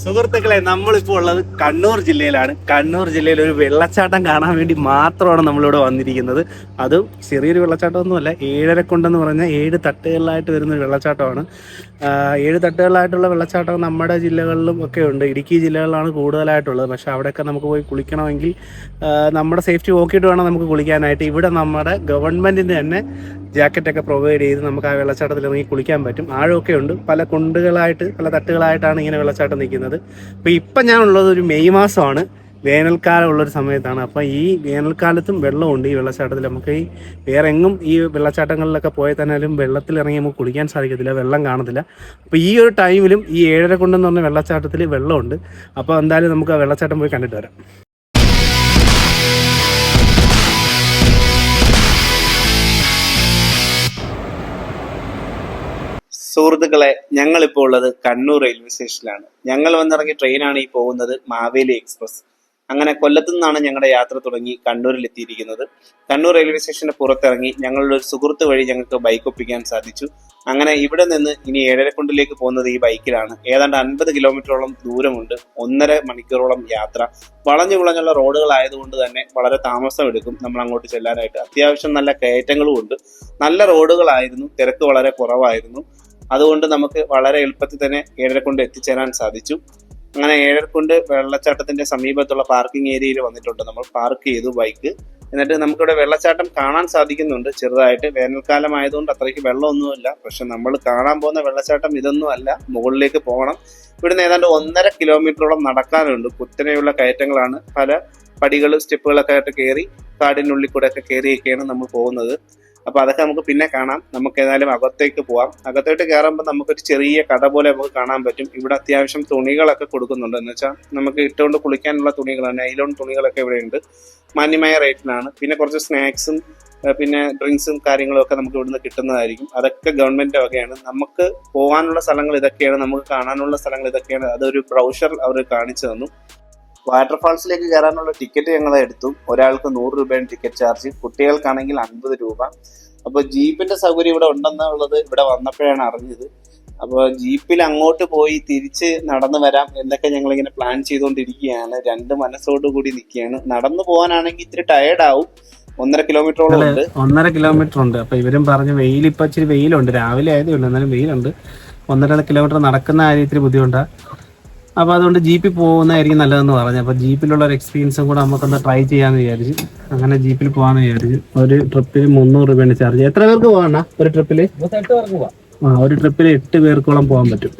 സുഹൃത്തുക്കളെ നമ്മളിപ്പോൾ ഉള്ളത് കണ്ണൂർ ജില്ലയിലാണ്. കണ്ണൂർ ജില്ലയിൽ ഒരു വെള്ളച്ചാട്ടം കാണാൻ വേണ്ടി മാത്രമാണ് നമ്മളിവിടെ വന്നിരിക്കുന്നത്. അതും ചെറിയൊരു വെള്ളച്ചാട്ടമൊന്നുമല്ല ഏഴര കൊണ്ടെന്ന് പറഞ്ഞാൽ ഏഴ് തട്ടുകളിലായിട്ട് വരുന്ന ഒരു വെള്ളച്ചാട്ടമാണ്. ഏഴ് തട്ടുകളിലായിട്ടുള്ള വെള്ളച്ചാട്ടം നമ്മുടെ ജില്ലകളിലും ഒക്കെ ഉണ്ട്. ഇടുക്കി ജില്ലകളിലാണ് കൂടുതലായിട്ടുള്ളത്. പക്ഷെ അവിടെയൊക്കെ നമുക്ക് പോയി കുളിക്കണമെങ്കിൽ നമ്മുടെ സേഫ്റ്റി നോക്കിയിട്ട് വേണം നമുക്ക് കുളിക്കാനായിട്ട്. ഇവിടെ നമ്മുടെ ഗവൺമെന്റിന്റെ തന്നെ ജാക്കറ്റൊക്കെ പ്രൊവൈഡ് ചെയ്ത് നമുക്ക് ആ വെള്ളച്ചാട്ടത്തിൽ ഇറങ്ങി കുളിക്കാൻ പറ്റും. ആഴമൊക്കെ ഉണ്ട്. പല കുണ്ടുകളായിട്ട് പല തട്ടുകളായിട്ടാണ് ഇങ്ങനെ വെള്ളച്ചാട്ടം നിൽക്കുന്നത്. അപ്പോൾ ഇപ്പം ഞാൻ ഉള്ളത് ഒരു മെയ് മാസമാണ്. വേനൽക്കാലം ഉള്ളൊരു സമയത്താണ്. അപ്പം ഈ വേനൽക്കാലത്തും വെള്ളമുണ്ട് ഈ വെള്ളച്ചാട്ടത്തിൽ. നമുക്ക് ഈ വേറെ എങ്ങും ഈ വെള്ളച്ചാട്ടങ്ങളിലൊക്കെ പോയാൽ തന്നാലും വെള്ളത്തിൽ ഇറങ്ങി നമുക്ക് കുളിക്കാൻ സാധിക്കത്തില്ല. വെള്ളം കാണത്തില്ല. അപ്പോൾ ഈ ഒരു ടൈമിലും ഈ ഏഴര കൊണ്ടെന്ന് പറഞ്ഞ വെള്ളച്ചാട്ടത്തിൽ വെള്ളമുണ്ട്. അപ്പോൾ എന്തായാലും നമുക്ക് ആ വെള്ളച്ചാട്ടം പോയി കണ്ടിട്ട് വരാം. സുഹൃത്തുക്കളെ ഞങ്ങൾ ഇപ്പോൾ ഉള്ളത് കണ്ണൂർ റെയിൽവേ സ്റ്റേഷനിലാണ്. ഞങ്ങൾ വന്നിറങ്ങിയ ട്രെയിനാണ് ഈ പോകുന്നത് മാവേലി എക്സ്പ്രസ്. അങ്ങനെ കൊല്ലത്തു നിന്നാണ് ഞങ്ങളുടെ യാത്ര തുടങ്ങി കണ്ണൂരിൽ എത്തിയിരിക്കുന്നത്. കണ്ണൂർ റെയിൽവേ സ്റ്റേഷന് പുറത്തിറങ്ങി ഞങ്ങളുടെ ഒരു സുഹൃത്ത് വഴി ഞങ്ങൾക്ക് ബൈക്ക് ഒപ്പിക്കാൻ സാധിച്ചു. അങ്ങനെ ഇവിടെ നിന്ന് ഇനി ഏഴരക്കുണ്ടിലേക്ക് പോകുന്നത് ഈ ബൈക്കിലാണ് ഏതാണ്ട് അൻപത് കിലോമീറ്ററോളം ദൂരമുണ്ട്. ഒന്നര മണിക്കൂറോളം യാത്ര. വളഞ്ഞു കുളഞ്ഞുള്ള റോഡുകളായതുകൊണ്ട് തന്നെ വളരെ താമസം എടുക്കും. നമ്മൾ അങ്ങോട്ട് ചെല്ലാനായിട്ട്. അത്യാവശ്യം നല്ല കയറ്റങ്ങളും ഉണ്ട് നല്ല റോഡുകളായിരുന്നു. തിരക്ക് വളരെ കുറവായിരുന്നു. അതുകൊണ്ട് നമുക്ക് വളരെ എളുപ്പത്തിൽ തന്നെ ഏഴരക്കുണ്ട് എത്തിച്ചേരാൻ സാധിച്ചു. അങ്ങനെ ഏഴരക്കുണ്ട് വെള്ളച്ചാട്ടത്തിന്റെ സമീപത്തുള്ള പാർക്കിംഗ് ഏരിയയിൽ വന്നിട്ടുണ്ട് നമ്മൾ. പാർക്ക് ചെയ്തു ബൈക്ക് എന്നിട്ട് നമുക്കിവിടെ വെള്ളച്ചാട്ടം കാണാൻ സാധിക്കുന്നുണ്ട്. ചെറുതായിട്ട് വേനൽക്കാലം ആയതുകൊണ്ട് അത്രയ്ക്ക് വെള്ളമൊന്നുമില്ല. പക്ഷെ നമ്മൾ കാണാൻ പോകുന്ന വെള്ളച്ചാട്ടം ഇതൊന്നും അല്ല. മുകളിലേക്ക് പോകണം. ഇവിടുന്ന് ഏതാണ്ട് ഒന്നര കിലോമീറ്ററോളം നടക്കാനുണ്ട്. കുത്തനെയുള്ള കയറ്റങ്ങളാണ്. പല പടികളും സ്റ്റെപ്പുകളൊക്കെ ആയിട്ട് കയറി കാടിനുള്ളിൽ കൂടെ ഒക്കെ കയറിയൊക്കെയാണ് നമ്മൾ പോകുന്നത്. അപ്പൊ അതൊക്കെ നമുക്ക് പിന്നെ കാണാം. നമുക്ക് ഏതായാലും അകത്തേക്ക് പോവാം. അകത്തോട്ട് കയറുമ്പോൾ നമുക്കൊരു ചെറിയ കട പോലെ നമുക്ക് കാണാൻ പറ്റും. ഇവിടെ അത്യാവശ്യം തുണികളൊക്കെ കൊടുക്കുന്നുണ്ട്. എന്ന് വെച്ചാൽ നമുക്ക് ഇട്ടുകൊണ്ട് കുളിക്കാനുള്ള തുണികളാണ് നൈലോൺ തുണികളൊക്കെ ഇവിടെ ഉണ്ട്. മാന്യമായ റേറ്റിലാണ്. പിന്നെ കുറച്ച് സ്നാക്സും പിന്നെ ഡ്രിങ്ക്സും കാര്യങ്ങളും ഒക്കെ നമുക്ക് ഇവിടുന്ന് കിട്ടുന്നതായിരിക്കും. അതൊക്കെ ഗവൺമെന്റ് വകയാണ്. നമുക്ക് പോകാനുള്ള സ്ഥലങ്ങൾ ഇതൊക്കെയാണ്. നമുക്ക് കാണാനുള്ള സ്ഥലങ്ങൾ ഇതൊക്കെയാണ്. അതൊരു ബ്രൗഷർ അവർ കാണിച്ചു തന്നു. വാട്ടർഫാൾസിലേക്ക് കയറാനുള്ള ടിക്കറ്റ് ഞങ്ങൾ എടുത്തു. ഒരാൾക്ക് നൂറ് രൂപയാണ് ടിക്കറ്റ് ചാർജ്. കുട്ടികൾക്കാണെങ്കിൽ അൻപത് രൂപ. അപ്പൊ ജീപ്പിന്റെ സൗകര്യം ഇവിടെ ഉണ്ടെന്നുള്ളത് ഇവിടെ വന്നപ്പോഴാണ് അറിഞ്ഞത്. അപ്പോൾ ജീപ്പിൽ അങ്ങോട്ട് പോയി തിരിച്ച് നടന്നു വരാം എന്നൊക്കെ ഞങ്ങൾ ഇങ്ങനെ പ്ലാൻ ചെയ്തുകൊണ്ടിരിക്കുകയാണ്. രണ്ട് മനസ്സോട് കൂടി നിൽക്കുകയാണ്. നടന്നു പോകാനാണെങ്കിൽ ഇത്തിരി ടയേർഡ് ആവും. ഒന്നര കിലോമീറ്ററോളം ഉണ്ട്. ഒന്നര കിലോമീറ്റർ ഉണ്ട്. അപ്പൊ ഇവരും പറഞ്ഞു വെയിൽ ഇപ്പൊ ഇച്ചിരി വെയിലുണ്ട്. രാവിലെ ആയതേ ഉള്ളൂ. എന്നാലും വെയിലുണ്ട്. ഒന്നര കിലോമീറ്റർ നടക്കുന്ന കാര്യത്തിൽ ബുദ്ധിമുട്ടാ. അപ്പൊ അതുകൊണ്ട് ജീപ്പിൽ പോകുന്നതായിരിക്കും നല്ലതെന്ന് പറഞ്ഞു. അപ്പൊ ജീപ്പിലുള്ള ഒരു എക്സ്പീരിയൻസും കൂടെ നമുക്കൊന്ന് ട്രൈ ചെയ്യാന്ന് വിചാരിച്ചു. അങ്ങനെ ജീപ്പിൽ പോകാന്ന് വിചാരിച്ചു. ഒരു ട്രിപ്പിൽ മുന്നൂറ് രൂപയാണ് ചാർജ് എത്ര പേർക്ക് പോകണ ഒരു ട്രിപ്പിൽ ആ ഒരു ട്രിപ്പിൽ എട്ട് പേർക്കോളം പോകാൻ പറ്റും.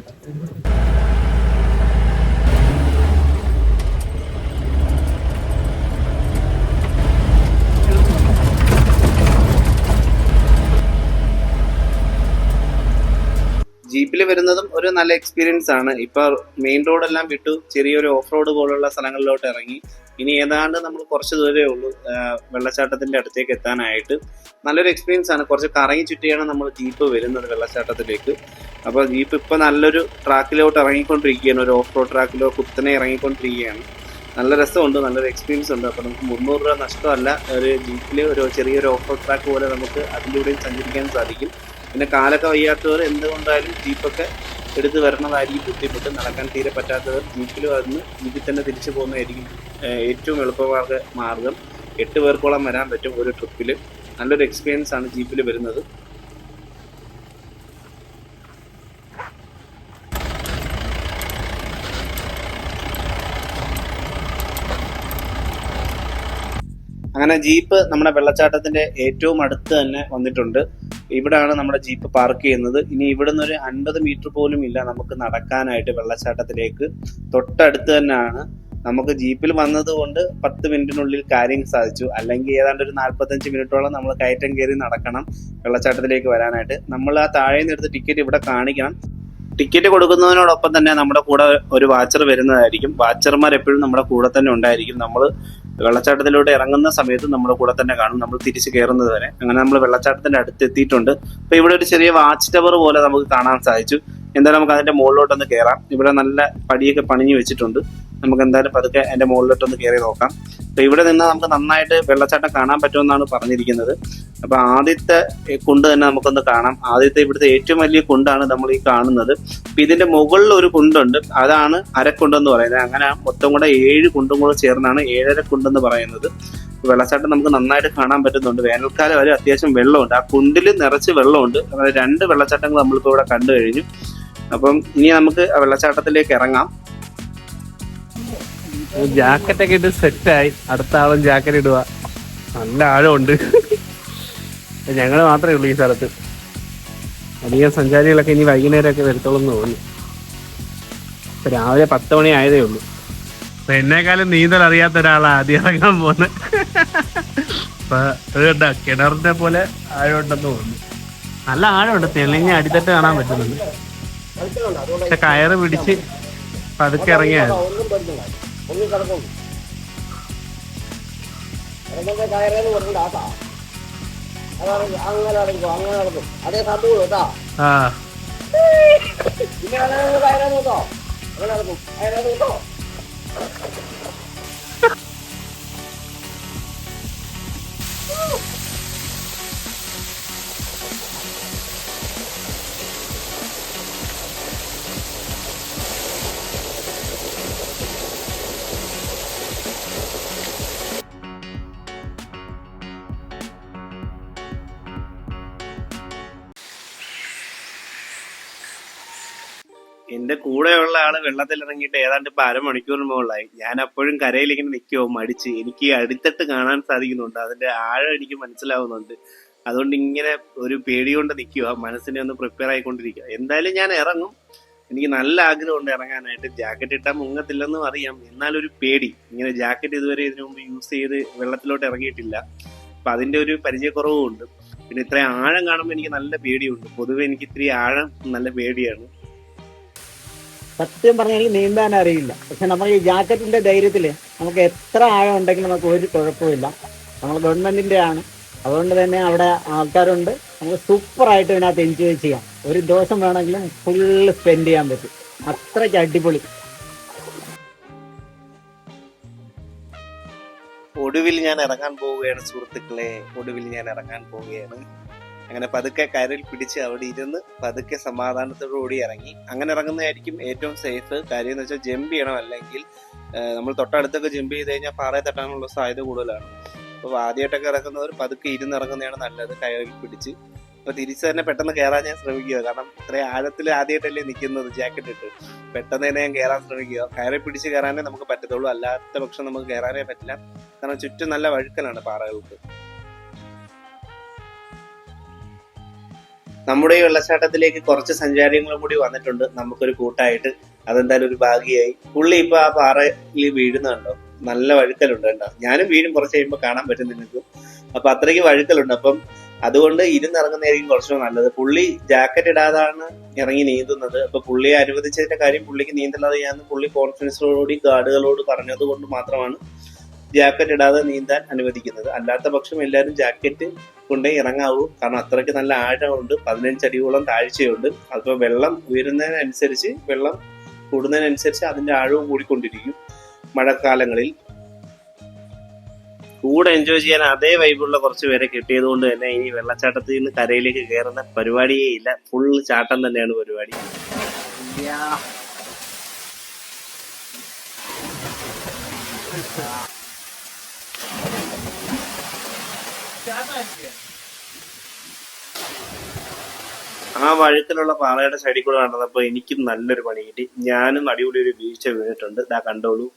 ജീപ്പിൽ വരുന്നതും ഒരു നല്ല എക്സ്പീരിയൻസ് ആണ്. ഇപ്പൊ മെയിൻ റോഡ് എല്ലാം വിട്ടു. ചെറിയൊരു ഓഫ് റോഡ് പോലുള്ള സ്ഥലങ്ങളിലോട്ട് ഇറങ്ങി. ഇനി ഏതാണ്ട് നമ്മൾ കുറച്ച് ദൂരമേ ഉള്ളൂ വെള്ളച്ചാട്ടത്തിന്റെ അടുത്തേക്ക് എത്താനായിട്ട്. നല്ലൊരു എക്സ്പീരിയൻസ് ആണ്. കുറച്ച് കറങ്ങി ചുറ്റിയാണ് നമ്മൾ ജീപ്പ് വരുന്നത് വെള്ളച്ചാട്ടത്തിലേക്ക്. അപ്പോൾ ജീപ്പ് ഇപ്പൊ നല്ലൊരു ട്രാക്കിലോട്ട് ഇറങ്ങിക്കൊണ്ടിരിക്കുകയാണ്. ഒരു ഓഫ് റോഡ് ട്രാക്കിലോ കുത്തനെ ഇറങ്ങിക്കൊണ്ടിരിക്കുകയാണ്. നല്ല രസമുണ്ട് നല്ലൊരു എക്സ്പീരിയൻസ് ഉണ്ട്. അപ്പോൾ നമുക്ക് മുന്നൂറ് രൂപ നഷ്ടമല്ല. ഒരു ജീപ്പിൽ ഒരു ചെറിയൊരു ഓഫ് റോഡ് ട്രാക്ക് പോലെ നമുക്ക് അതിലൂടെയും സഞ്ചരിക്കാൻ സാധിക്കും. പിന്നെ കാലൊക്കെ വയ്യാത്തവർ എന്തുകൊണ്ടായാലും ജീപ്പൊക്കെ എടുത്ത് വരണതായിരിക്കും ബുദ്ധിമുട്ട്. നടക്കാൻ തീരെ പറ്റാത്തവർ ജീപ്പിൽ വന്ന് ജീപ്പിൽ തന്നെ തിരിച്ചു പോകുന്നതായിരിക്കും ഏറ്റവും എളുപ്പമാർഗ മാർഗം. എട്ട് പേർക്കോളം വരാൻ പറ്റും ഒരു ട്രിപ്പിൽ. നല്ലൊരു എക്സ്പീരിയൻസ് ആണ് ജീപ്പിൽ വരുന്നത്. അങ്ങനെ ജീപ്പ് നമ്മുടെ വെള്ളച്ചാട്ടത്തിന്റെ ഏറ്റവും അടുത്ത് തന്നെ വന്നിട്ടുണ്ട്. ഇവിടാണ് നമ്മുടെ ജീപ്പ് പാർക്ക് ചെയ്യുന്നത്. ഇനി ഇവിടുന്ന് ഒരു അൻപത് മീറ്റർ പോലും ഇല്ല നമുക്ക് നടക്കാനായിട്ട് വെള്ളച്ചാട്ടത്തിലേക്ക്. തൊട്ടടുത്ത് തന്നെയാണ്. നമുക്ക് ജീപ്പിൽ വന്നതുകൊണ്ട് പത്ത് മിനിറ്റിനുള്ളിൽ കാര്യം സാധിച്ചു. അല്ലെങ്കിൽ ഏതാണ്ട് ഒരു നാൽപ്പത്തഞ്ച് മിനിറ്റോളം നമ്മൾ കയറ്റം കയറി നടക്കണം വെള്ളച്ചാട്ടത്തിലേക്ക് വരാനായിട്ട്. നമ്മൾ ആ താഴെ നിന്ന് ടിക്കറ്റ് ഇവിടെ കാണിക്കണം. ടിക്കറ്റ് കൊടുക്കുന്നതിനോടൊപ്പം തന്നെ നമ്മുടെ കൂടെ ഒരു വാച്ചർ വരുന്നതായിരിക്കും. വാച്ചർമാർ എപ്പോഴും നമ്മുടെ കൂടെ തന്നെ ഉണ്ടായിരിക്കും. നമ്മൾ വെള്ളച്ചാട്ടത്തിലൂടെ ഇറങ്ങുന്ന സമയത്ത് നമ്മുടെ കൂടെ തന്നെ കാണും. നമ്മൾ തിരിച്ച് കയറുന്നത് വരെ. അങ്ങനെ നമ്മൾ വെള്ളച്ചാട്ടത്തിന്റെ അടുത്ത് എത്തിയിട്ടുണ്ട് അപ്പൊ ഇവിടെ ഒരു ചെറിയ വാച്ച് ടവർ പോലെ നമുക്ക് കാണാൻ സാധിച്ചു. എന്തായാലും നമുക്ക് അതിന്റെ മുകളിലോട്ടൊന്ന് കയറാം ഇവിടെ നല്ല പടിയൊക്കെ പണിഞ്ഞു വെച്ചിട്ടുണ്ട്. നമുക്ക് എന്തായാലും പതുക്കെ അതിന്റെ മുകളിലോട്ടൊന്ന് കയറി നോക്കാം. അപ്പൊ ഇവിടെ നിന്ന് നമുക്ക് നന്നായിട്ട് വെള്ളച്ചാട്ടം കാണാൻ പറ്റുമെന്നാണ് പറഞ്ഞിരിക്കുന്നത്. അപ്പൊ ആദ്യത്തെ കുണ്ട് തന്നെ നമുക്കൊന്ന് കാണാം. ആദ്യത്തെ ഇവിടുത്തെ ഏറ്റവും വലിയ കുണ്ടാണ് നമ്മൾ ഈ കാണുന്നത്. അപ്പൊ ഇതിന്റെ മുകളിൽ ഒരു കുണ്ടുണ്ട്. അതാണ് അരക്കുണ്ട് എന്ന് പറയുന്നത്. അങ്ങനെ മൊത്തം കൂടെ ഏഴ് കുണ്ടും കൂടെ ചേർന്നാണ് ഏഴര കുണ്ടെന്ന് പറയുന്നത്. വെള്ളച്ചാട്ടം നമുക്ക് നന്നായിട്ട് കാണാൻ പറ്റുന്നുണ്ട്. വേനൽക്കാലം വരെ അത്യാവശ്യം വെള്ളമുണ്ട്. ആ കുണ്ടിൽ നിറച്ച് വെള്ളമുണ്ട്. രണ്ട് വെള്ളച്ചാട്ടങ്ങൾ നമ്മളിപ്പോൾ ഇവിടെ കണ്ടു കഴിഞ്ഞു. അപ്പം ഇനി നമുക്ക് ആ വെള്ളച്ചാട്ടത്തിലേക്ക് ഇറങ്ങാം. ജാക്കറ്റ് ഒക്കെ ഇട്ട് സെറ്റായി. അടുത്ത ആളും ജാക്കറ്റ് ഇടുക നല്ല ആഴമുണ്ട്. ഞങ്ങൾ മാത്രമേ ഉള്ളൂ ഈ സ്ഥലത്ത്. അധികം സഞ്ചാരികളൊക്കെ ഇനി വൈകുന്നേരമൊക്കെ വരത്തോളം എന്ന് തോന്നുന്നു രാവിലെ പത്ത് മണി ആയതേ ഉള്ളൂ. അപ്പൊ എന്നെക്കാളും നീന്തൽ അറിയാത്ത ഒരാളാ ആദ്യം ഇറങ്ങാൻ പോകുന്നത് അപ്പൊ ഇത് കണ്ടോ? കിണറിന്റെ പോലെ ആഴമുണ്ടെന്ന് തോന്നുന്നു. നല്ല ആഴമുണ്ട്. തെളിഞ്ഞ അടിത്തട്ട് കാണാൻ പറ്റുന്നുണ്ട്. പക്ഷെ കയറ് പിടിച്ച് പതുക്കെ ഇറങ്ങിയാ ഒന്നും പഠിക്കണ്ട ഒന്നും കിടക്കുന്നു. ഇറങ്ങുന്ന കയറേന്ന് പറഞ്ഞിട്ട് ആട്ടാ അതാണ് അങ്ങനെ അടയ്ക്കും അങ്ങനെ നടക്കും. അതേ സാധ്യത കേട്ടാ. ആ. പിന്നെ അങ്ങനെ കയറേന്ന് കേട്ടോ അങ്ങനെ നടക്കും. കയറേന്ന് കേട്ടോ എന്റെ കൂടെയുള്ള ആൾ വെള്ളത്തിൽ ഇറങ്ങിയിട്ട് ഏതാണ്ട് ഇപ്പൊ അരമണിക്കൂറിന് മുകളിലായി. ഞാൻ അപ്പോഴും കരയിലിങ്ങനെ നിൽക്കുമോ മടിച്ച്. എനിക്ക് അടുത്തിട്ട് കാണാൻ സാധിക്കുന്നുണ്ട്. അതിന്റെ ആഴം എനിക്ക് മനസ്സിലാവുന്നുണ്ട്. അതുകൊണ്ട് ഇങ്ങനെ ഒരു പേടി കൊണ്ട് നിൽക്കുക മനസ്സിനെ ഒന്ന് പ്രിപ്പയർ ആയിക്കൊണ്ടിരിക്കുക എന്തായാലും ഞാൻ ഇറങ്ങും. എനിക്ക് നല്ല ആഗ്രഹമുണ്ട് ഇറങ്ങാനായിട്ട്. ജാക്കറ്റ് ഇട്ടാൽ മുങ്ങത്തില്ലെന്നും അറിയാം. എന്നാലൊരു പേടി. ഇങ്ങനെ ജാക്കറ്റ് ഇതുവരെ ഇതിനു മുമ്പ് യൂസ് ചെയ്ത് വെള്ളത്തിലോട്ട് ഇറങ്ങിയിട്ടില്ല. അപ്പൊ അതിന്റെ ഒരു പരിചയക്കുറവും ഉണ്ട് പിന്നെ ഇത്രയും ആഴം കാണുമ്പോൾ എനിക്ക് നല്ല പേടിയുണ്ട്. പൊതുവെ എനിക്ക് ഇത്തിരി ആഴം നല്ല പേടിയാണ്. സത്യം പറഞ്ഞാൽ എനിക്ക് നീന്താൻ അറിയില്ല. പക്ഷെ നമ്മൾ ഈ ജാക്കറ്റിന്റെ ധൈര്യത്തിൽ നമുക്ക് എത്ര ആഴം ഉണ്ടെങ്കിലും നമുക്ക് ഒരു കുഴപ്പമില്ല നമ്മൾ ഗവൺമെന്റിന്റെ ആണ് അതുകൊണ്ട് തന്നെ അവിടെ ആൾക്കാരുണ്ട്. നമുക്ക് സൂപ്പറായിട്ട് ഇതിനകത്ത് എൻജോയ് ചെയ്യാം. ഒരു ദിവസം വേണമെങ്കിലും ഫുള്ള് സ്പെൻഡ് ചെയ്യാൻ പറ്റും. അത്രയ്ക്ക് അടിപൊളി. ഒടുവിൽ ഞാൻ ഇറങ്ങാൻ പോവുകയാണ് സുഹൃത്തുക്കളെ. ഒടുവിൽ ഞാൻ ഇറങ്ങാൻ പോവുകയാണ്. അങ്ങനെ പതുക്കെ കരയിൽ പിടിച്ച് അവിടെ ഇരുന്ന് പതുക്കെ സമാധാനത്തോടുകൂടി ഇറങ്ങി. അങ്ങനെ ഇറങ്ങുന്നതായിരിക്കും ഏറ്റവും സേഫ് കാര്യം എന്ന് വെച്ചാൽ ജമ്പ് ചെയ്യണം. അല്ലെങ്കിൽ നമ്മൾ തൊട്ടടുത്തൊക്കെ ജമ്പ് ചെയ്ത് കഴിഞ്ഞാൽ പാറയെ തട്ടാനുള്ള സാധ്യത കൂടുതലാണ്. അപ്പോൾ ആദ്യമായിട്ടൊക്കെ ഇറങ്ങുന്നവർ പതുക്കെ ഇരുന്ന് ഇറങ്ങുന്നതാണ് നല്ലത് കയറിൽ പിടിച്ച്. അപ്പൊ തിരിച്ച് തന്നെ പെട്ടെന്ന് കയറാൻ ഞാൻ ശ്രമിക്കുക. കാരണം ഇത്രയും ആഴത്തിൽ ആദ്യമായിട്ടല്ലേ നിൽക്കുന്നത് ജാക്കറ്റ് ഇട്ട്. പെട്ടെന്ന് തന്നെ ഞാൻ കയറാൻ ശ്രമിക്കുക. കയറി പിടിച്ച് കയറാനേ നമുക്ക് പറ്റത്തുള്ളൂ. അല്ലാത്ത പക്ഷം നമുക്ക് കയറാനേ പറ്റില്ല. കാരണം ചുറ്റും നല്ല വഴുക്കലാണ് പാറകൾക്ക്. നമ്മുടെ ഈ വെള്ളച്ചാട്ടത്തിലേക്ക് കുറച്ച് സഞ്ചാരികളും കൂടി വന്നിട്ടുണ്ട്. നമുക്കൊരു കൂട്ടായിട്ട് അതെന്തായാലും ഒരു ഭാഗ്യമായി പുള്ളി ഇപ്പൊ ആ പാറയിൽ വീഴുന്നുണ്ടോ നല്ല വഴുക്കലുണ്ട് കേട്ടോ. ഞാനും വീഴും കുറച്ച് കഴിയുമ്പോൾ കാണാൻ പറ്റും നിങ്ങൾക്ക്. അപ്പൊ അത്രയ്ക്ക് വഴുക്കലുണ്ട്. അപ്പം അതുകൊണ്ട് ഇരുന്നിറങ്ങുന്നതായിരിക്കും കുറച്ചുകൂടെ നല്ലത്. പുള്ളി ജാക്കറ്റ് ഇടാതാണ് ഇറങ്ങി നീന്തുന്നത്. അപ്പൊ പുള്ളിയെ അനുവദിച്ചതിന്റെ കാര്യം പുള്ളിക്ക് നീന്തലറിയാന്ന് പുള്ളി കോൺഫിഡൻസോടുകൂടി ഗാർഡുകളോട് പറഞ്ഞത് കൊണ്ട് മാത്രമാണ് ജാക്കറ്റ് ഇടാതെ നീന്താൻ അനുവദിക്കുന്നത്. അല്ലാത്ത പക്ഷം എല്ലാവരും ജാക്കറ്റ് കൊണ്ടേ ഇറങ്ങാവൂ. കാരണം അത്രയ്ക്ക് നല്ല ആഴമുണ്ട്. പതിനഞ്ച് അടിയോളം താഴ്ചയുണ്ട്. അതിപ്പോൾ വെള്ളം ഉയരുന്നതിനനുസരിച്ച് വെള്ളം കൂടുന്നതിനനുസരിച്ച് അതിന്റെ ആഴവും കൂടിക്കൊണ്ടിരിക്കും മഴക്കാലങ്ങളിൽ. കൂടെ എൻജോയ് ചെയ്യാൻ അതേ വൈബുള്ള കുറച്ച് പേരെ കിട്ടിയത് കൊണ്ട് തന്നെ ഇനി വെള്ളച്ചാട്ടത്തിൽ നിന്ന് കരയിലേക്ക് കയറുന്ന പരിപാടിയേ ഇല്ല. ഫുൾ ചാട്ടം തന്നെയാണ് പരിപാടി. ആ വഴുക്കലുള്ള പാറയുടെ സൈഡിൽ കൂടെ നടന്നപ്പോ എനിക്കും നല്ലൊരു പണി കിട്ടി. ഞാനും അടിപൊളി ഒരു വീഴ്ച വീണിട്ടുണ്ട്. ഇതാ കണ്ടോളൂ.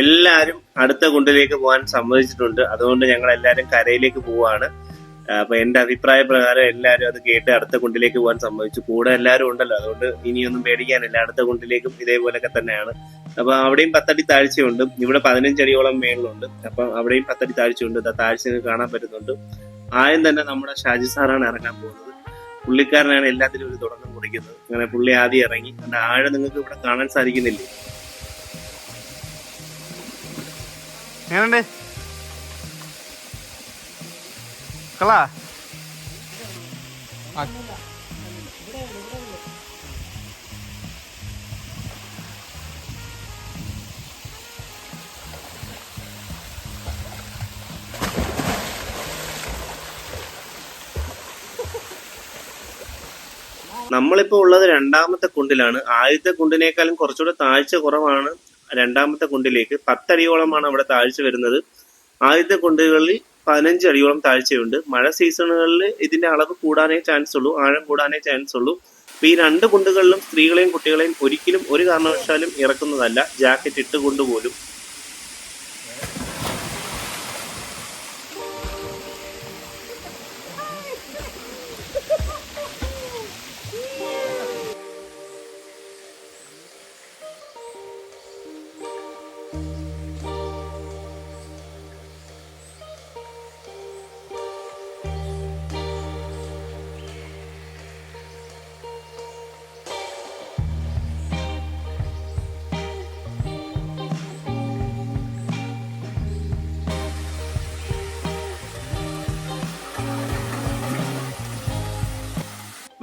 എല്ലാരും അടുത്ത കുണ്ടിലേക്ക് പോകാൻ സമ്മതിച്ചിട്ടുണ്ട്. അതുകൊണ്ട് ഞങ്ങൾ എല്ലാരും കരയിലേക്ക് പോവാണ്. അപ്പൊ എന്റെ അഭിപ്രായ പ്രകാരം എല്ലാവരും അത് കേട്ട് അടുത്ത കുണ്ടിലേക്ക് പോകാൻ സമ്മതിച്ചു. കൂടെ എല്ലാവരും ഉണ്ടല്ലോ. അതുകൊണ്ട് ഇനിയൊന്നും പേടിക്കാനില്ല. അടുത്ത കുണ്ടിലേക്കും ഇതേപോലൊക്കെ തന്നെയാണ്. അപ്പൊ അവിടെയും പത്തടി താഴ്ചയുണ്ട്. ഇവിടെ പതിനഞ്ചടിയോളം മേളിലുണ്ട്. അപ്പൊ അവിടെയും പത്തടി താഴ്ചയുണ്ട്. താഴ്ച കാണാൻ പറ്റുന്നുണ്ട്. ആദ്യം തന്നെ നമ്മുടെ ഷാജി സാറാണ് ഇറങ്ങാൻ പോകുന്നത്. പുള്ളിക്കാരനാണ് എല്ലാത്തിനും ഒരു തുടക്കം കുറിക്കുന്നത്. അങ്ങനെ പുള്ളി ആദ്യം ഇറങ്ങി. ആഴം നിങ്ങൾക്ക് ഇവിടെ കാണാൻ സാധിക്കുന്നില്ലേ? എങ്ങനെയുണ്ട്? കളാ നമ്മളിപ്പോൾ ഉള്ളത് രണ്ടാമത്തെ കുണ്ടിലാണ്. ആദ്യത്തെ കുണ്ടിനേക്കാളും കുറച്ചുകൂടെ താഴ്ച കുറവാണ്. രണ്ടാമത്തെ കുണ്ടിലേക്ക് പത്തടിയോളമാണ് അവിടെ താഴ്ച വരുന്നത്. ആദ്യത്തെ കുണ്ടുകളിൽ പതിനഞ്ച് അടിയോളം താഴ്ചയുണ്ട്. മഴ സീസണുകളിൽ ഇതിന്റെ അളവ് കൂടാനേ ചാൻസ് ഉള്ളൂ ആഴം കൂടാനേ ചാൻസ് ഉള്ളൂ. ഈ രണ്ട് കുണ്ടുകളിലും സ്ത്രീകളെയും കുട്ടികളെയും ഒരിക്കലും ഒരു കാരണവശാലും ഇറക്കുന്നതല്ല. ജാക്കറ്റ് ഇട്ടുകൊണ്ട്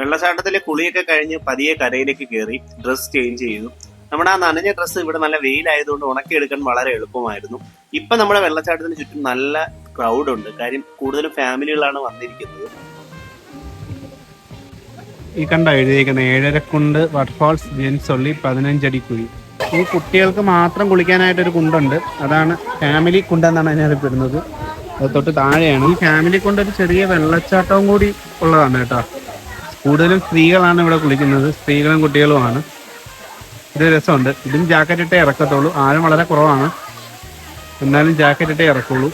വെള്ളച്ചാട്ടത്തിലെ കുളിയൊക്കെ കഴിഞ്ഞ് പതിയെ കരയിലേക്ക് കയറി ഡ്രസ്സ് ചേഞ്ച് ചെയ്തു. നമ്മുടെ ആ നനഞ്ഞ ഡ്രസ്സ് ഇവിടെ നല്ല വെയിലായതുകൊണ്ട് ഉണക്കിയെടുക്കാൻ വളരെ എളുപ്പമായിരുന്നു. ഇപ്പൊ നമ്മുടെ വെള്ളച്ചാട്ടത്തിന് ചുറ്റും നല്ല ക്രൗഡ് ഉണ്ട്. കാര്യം കൂടുതലും ഫാമിലികളാണ് വന്നിരിക്കുന്നത്. ഈ കണ്ട എഴുതിയിരിക്കുന്ന ഏഴരക്കുണ്ട് വാട്ടർഫാൾസ് ജെൻസൊള്ളി പതിനഞ്ചടി കുഴി. ഈ കുട്ടികൾക്ക് മാത്രം കുളിക്കാനായിട്ടൊരു കുണ്ടുണ്ട്. അതാണ് ഫാമിലി കുണ്ടെന്നാണ് അതിനെ അറിയപ്പെടുന്നത് അത് തൊട്ട് താഴെയാണ്. ഈ ഫാമിലി കൊണ്ട് ഒരു ചെറിയ വെള്ളച്ചാട്ടവും കൂടി ഉള്ളതാണ് കേട്ടോ. കൂടുതലും സ്ത്രീകളാണ് ഇവിടെ കുളിക്കുന്നത്. സ്ത്രീകളും കുട്ടികളുമാണ്. ഇത് രസമുണ്ട്. ഇതും ജാക്കറ്റ് ഇട്ടേ ഇറക്കത്തുള്ളൂ. ആഴം വളരെ കുറവാണ്. എന്നാലും ജാക്കറ്റ് ഇട്ടേ ഇറക്കുള്ളൂ.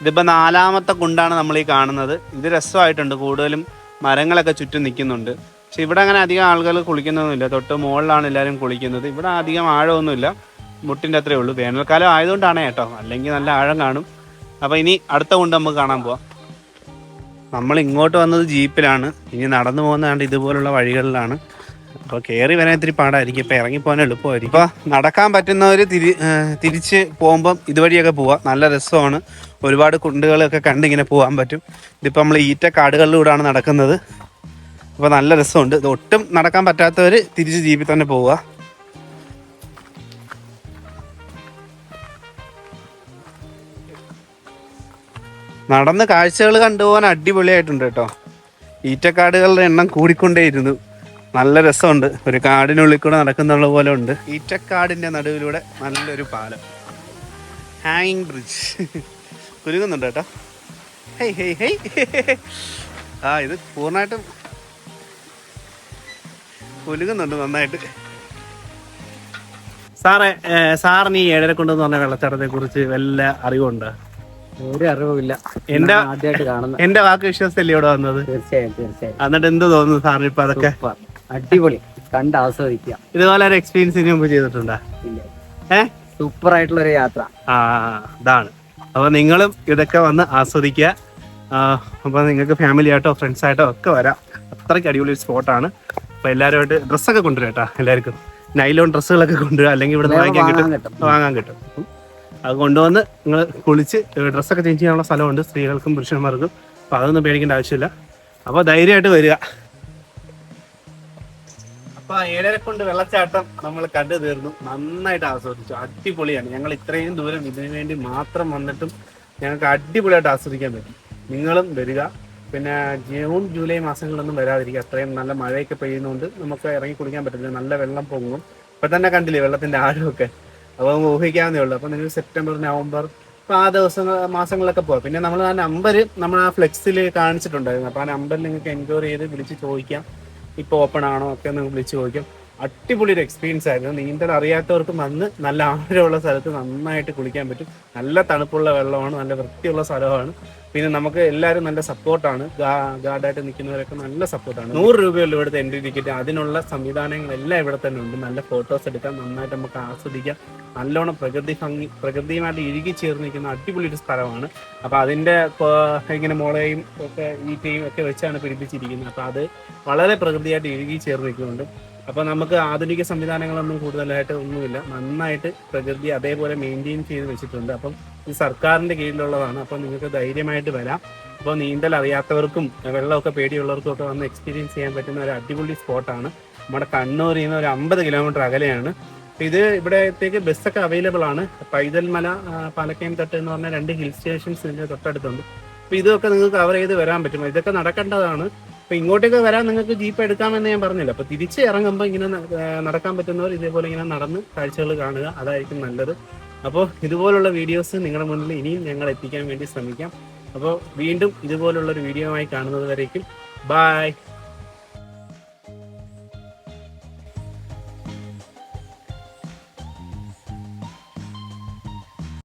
ഇതിപ്പോ നാലാമത്തെ കുണ്ടാണ് നമ്മൾ ഈ കാണുന്നത്. ഇത് രസമായിട്ടുണ്ട്. കൂടുതലും മരങ്ങളൊക്കെ ചുറ്റും നിൽക്കുന്നുണ്ട്. പക്ഷെ ഇവിടെ അങ്ങനെ അധികം ആളുകൾ കുളിക്കുന്നൊന്നുമില്ല. തൊട്ട് മുകളിലാണ് എല്ലാവരും കുളിക്കുന്നത്. ഇവിടെ അധികം ആഴമൊന്നുമില്ല. മുട്ടിന്റെ അത്രേ ഉള്ളൂ. വേനൽക്കാലം ആയതുകൊണ്ടാണ് കേട്ടോ. അല്ലെങ്കിൽ നല്ല ആഴം കാണും. അപ്പോൾ ഇനി അടുത്ത കൊണ്ട് നമുക്ക് കാണാൻ പോവാം. നമ്മൾ ഇങ്ങോട്ട് വന്നത് ജീപ്പിലാണ്. ഇനി നടന്നു പോകുന്നതാണ്ട് ഇതുപോലുള്ള വഴികളിലാണ്. അപ്പോൾ കയറി വരാൻ ഇത്തിരി പാടായിരിക്കും. ഇപ്പോൾ ഇറങ്ങിപ്പോകാൻ എളുപ്പമായിരിക്കും. ഇപ്പോൾ നടക്കാൻ പറ്റുന്നവർ തിരി തിരിച്ച് പോകുമ്പം ഇതുവഴിയൊക്കെ പോവാം. നല്ല രസമാണ്. ഒരുപാട് കുണ്ടുകളൊക്കെ കണ്ട് ഇങ്ങനെ പോകാൻ പറ്റും. ഇതിപ്പോൾ നമ്മൾ ഈറ്റ കാടുകളിലൂടെയാണ് നടക്കുന്നത്. അപ്പോൾ നല്ല രസമുണ്ട്. ഇത് ഒട്ടും നടക്കാൻ പറ്റാത്തവർ തിരിച്ച് ജീപ്പിൽ തന്നെ പോവുക. നടന്ന് കാഴ്ചകൾ കണ്ടുപോകാൻ അടിപൊളിയായിട്ടുണ്ട് കേട്ടോ. ഈറ്റക്കാടുകളുടെ എണ്ണം കൂടിക്കൊണ്ടേയിരുന്നു. നല്ല രസമുണ്ട്. ഒരു കാടിനുള്ളിൽ കൂടെ നടക്കുന്ന പോലെ ഉണ്ട്. ഈറ്റക്കാടിന്റെ നടുവിലൂടെ നല്ലൊരു പാലം. ഹാങ്ങിങ് ബ്രിഡ്ജ് കുലുങ്ങുന്നുണ്ട് കേട്ടോ? Hey hey hey. ആ ഇത് പൂർണമായിട്ടും കുലുങ്ങുന്നുണ്ട് നന്നായിട്ട്. സാറേ സാറിന് ഈ ഏഴര കൊണ്ടെന്ന് പറഞ്ഞ വെള്ളച്ചാട്ടത്തെ കുറിച്ച് വല്ല അറിവുണ്ട്? ഒരു എന്റെ ആദ്യമായിട്ട് കാണുന്നത്. എന്റെ വാക്ക് വിശ്വസിച്ചല്ലേ ഇവിടെ വന്നത്? തീർച്ചയായും തീർച്ചയായും. എന്നിട്ട് എന്ത് തോന്നുന്നു സാറിന് ഇപ്പൊ അതൊക്കെ? അടിപൊളി. കണ്ട് ആസ്വദിക്കുക. ഇതുപോലെ ഒരു എക്സ്പീരിയൻസ് ഇനി മുമ്പ് ചെയ്തിട്ടുണ്ടോ? ഏ? സൂപ്പർ ആയിട്ടുള്ള ഒരു യാത്ര. ആ ഇതാണ്. അപ്പൊ നിങ്ങളും ഇതൊക്കെ വന്ന് ആസ്വദിക്കുക. അപ്പൊ നിങ്ങൾക്ക് ഫാമിലി ആയിട്ടോ ഫ്രണ്ട്സ് ആയിട്ടോ ഒക്കെ വരാം. അത്രയ്ക്ക് അടിപൊളി സ്പോട്ടാണ് അപ്പൊ എല്ലാവരുമായിട്ട് ഡ്രസ്സൊക്കെ കൊണ്ടുവരാം കേട്ടോ എല്ലാവർക്കും. നൈലോൺ ഡ്രസ്സുകളൊക്കെ കൊണ്ടുവരാം. അല്ലെങ്കിൽ ഇവിടെ വാങ്ങിക്കാൻ കിട്ടും. വാങ്ങാൻ കിട്ടും. വാങ്ങാൻ കിട്ടും. അത് കൊണ്ടുവന്ന് നിങ്ങൾ കുളിച്ച് ഡ്രസ്സൊക്കെ ചേഞ്ച് ചെയ്യാനുള്ള സ്ഥലമുണ്ട് സ്ത്രീകൾക്കും പുരുഷന്മാർക്കും. അപ്പൊ അതൊന്നും പേടിക്കേണ്ട ആവശ്യമില്ല. അപ്പൊ ധൈര്യമായിട്ട് വരിക. അപ്പൊ ഏഴര കൊണ്ട് വെള്ളച്ചാട്ടം നമ്മൾ കണ്ടു തീർന്നു. നന്നായിട്ട് ആസ്വദിച്ചു. അടിപൊളിയാണ്. ഞങ്ങൾ ഇത്രയും ദൂരം ഇതിനു വേണ്ടി മാത്രം വന്നിട്ടും ഞങ്ങൾക്ക് അടിപൊളിയായിട്ട് ആസ്വദിക്കാൻ പറ്റും. നിങ്ങളും വരിക. പിന്നെ ജൂൺ ജൂലൈ മാസങ്ങളിലൊന്നും വരാതിരിക്കുക. അത്രയും നല്ല മഴയൊക്കെ പെയ്യുന്നതുകൊണ്ട് നമുക്ക് ഇറങ്ങി കുളിക്കാൻ പറ്റില്ല നല്ല വെള്ളം പൊങ്ങും. ഇപ്പൊ തന്നെ കണ്ടില്ലേ വെള്ളത്തിന്റെ ആഴമൊക്കെ? നമുക്ക് ഊഹിക്കാവുന്നേ ഉള്ളൂ. അപ്പോൾ നിങ്ങൾ സെപ്റ്റംബർ നവംബർ അപ്പം ആ ദിവസങ്ങൾ മാസങ്ങളിലൊക്കെ പോവാം. പിന്നെ നമ്മൾ ആ നമ്പർ നമ്മൾ ആ ഫ്ലെക്സിൽ കാണിച്ചിട്ടുണ്ടായിരുന്നു. അപ്പോൾ ആ നമ്പറിൽ നിങ്ങൾക്ക് എൻക്വയറി ചെയ്ത് വിളിച്ച് ചോദിക്കാം. ഇപ്പോൾ ഓപ്പൺ ആണോ? ഒക്കെ നിങ്ങൾ വിളിച്ച് ചോദിക്കാം. അടിപൊളി ഒരു എക്സ്പീരിയൻസ് ആയിരുന്നു. നീന്തൽ അറിയാത്തവർക്കും വന്ന് നല്ല ആഴമുള്ള സ്ഥലത്ത് നന്നായിട്ട് കുളിക്കാൻ പറ്റും. നല്ല തണുപ്പുള്ള വെള്ളമാണ് നല്ല വൃത്തിയുള്ള സ്ഥലമാണ്. പിന്നെ നമുക്ക് എല്ലാവരും നല്ല സപ്പോർട്ടാണ് ഗാർഡായിട്ട് നിൽക്കുന്നവരൊക്കെ നല്ല സപ്പോർട്ടാണ് നൂറ് രൂപയുള്ള ഇവിടുത്തെ എൻട്രി ടിക്കറ്റ് അതിനുള്ള സംവിധാനങ്ങളെല്ലാം ഇവിടെ തന്നെ ഉണ്ട്. നല്ല ഫോട്ടോസ് എടുക്കാം നന്നായിട്ട് നമുക്ക് ആസ്വദിക്കാം. നല്ലോണം പ്രകൃതി ഭംഗി പ്രകൃതിയുമായിട്ട് ഇഴുകി ചേർന്ന് നിൽക്കുന്ന അടിപൊളി ഒരു സ്ഥലമാണ്. അപ്പോൾ അതിന്റെ ഇങ്ങനെ മുളയും ഒക്കെ ഈറ്റയും ഒക്കെ വെച്ചാണ് പിടിപ്പിച്ചിരിക്കുന്നത്. അപ്പോൾ അത് വളരെ പ്രകൃതിയായിട്ട് ഇഴുകി ചേർന്ന് നിൽക്കുന്നുണ്ട് അപ്പോൾ നമുക്ക് ആധുനിക സംവിധാനങ്ങളൊന്നും കൂടുതലായിട്ട് ഒന്നുമില്ല. നന്നായിട്ട് പ്രകൃതി അതേപോലെ മെയിന്റെയിൻ ചെയ്ത് വെച്ചിട്ടുണ്ട്. അപ്പം ഇത് സർക്കാരിന്റെ കീഴിലുള്ളതാണ്. അപ്പോൾ നിങ്ങൾക്ക് ധൈര്യമായിട്ട് വരാം. അപ്പോൾ നീന്തൽ അറിയാത്തവർക്കും വെള്ളമൊക്കെ പേടിയുള്ളവർക്കും ഒക്കെ വന്ന് എക്സ്പീരിയൻസ് ചെയ്യാൻ പറ്റുന്ന ഒരു അടിപൊളി സ്പോട്ടാണ് നമ്മുടെ കണ്ണൂരിൽ നിന്ന് ഒരു അമ്പത് കിലോമീറ്റർ അകലെയാണ്. ഇത് ഇവിടത്തേക്ക് ബസ്സൊക്കെ അവൈലബിൾ ആണ്. പൈതൽ മല പാലക്കയം തട്ട് എന്ന് പറഞ്ഞ രണ്ട് ഹിൽ സ്റ്റേഷൻസ് ഇതിന്റെ തൊട്ടടുത്തുണ്ട്. അപ്പോൾ ഇതൊക്കെ നിങ്ങൾക്ക് കവർ ചെയ്ത് വരാൻ പറ്റും. ഇതൊക്കെ നടക്കേണ്ടതാണ്. അപ്പോൾ ഇങ്ങോട്ടേക്ക് വരാൻ നിങ്ങൾക്ക് ജീപ്പ് എടുക്കാമെന്ന് ഞാൻ പറഞ്ഞില്ല. അപ്പോൾ തിരിച്ച് ഇറങ്ങുമ്പോൾ ഇങ്ങനെ നടക്കാൻ പറ്റുന്നവർ ഇതേപോലെ ഇങ്ങനെ നടന്ന് കാഴ്ചകൾ കാണുക. അതായിരിക്കും നല്ലത്. അപ്പോൾ ഇതുപോലുള്ള വീഡിയോസ് നിങ്ങളുടെ മുന്നിൽ ഇനിയും ഞങ്ങൾ എത്തിക്കാൻ വേണ്ടി ശ്രമിക്കാം. അപ്പോൾ വീണ്ടും ഇതുപോലുള്ള ഒരു വീഡിയോ ആയി കാണുന്നത് വരേക്കും. ബായ്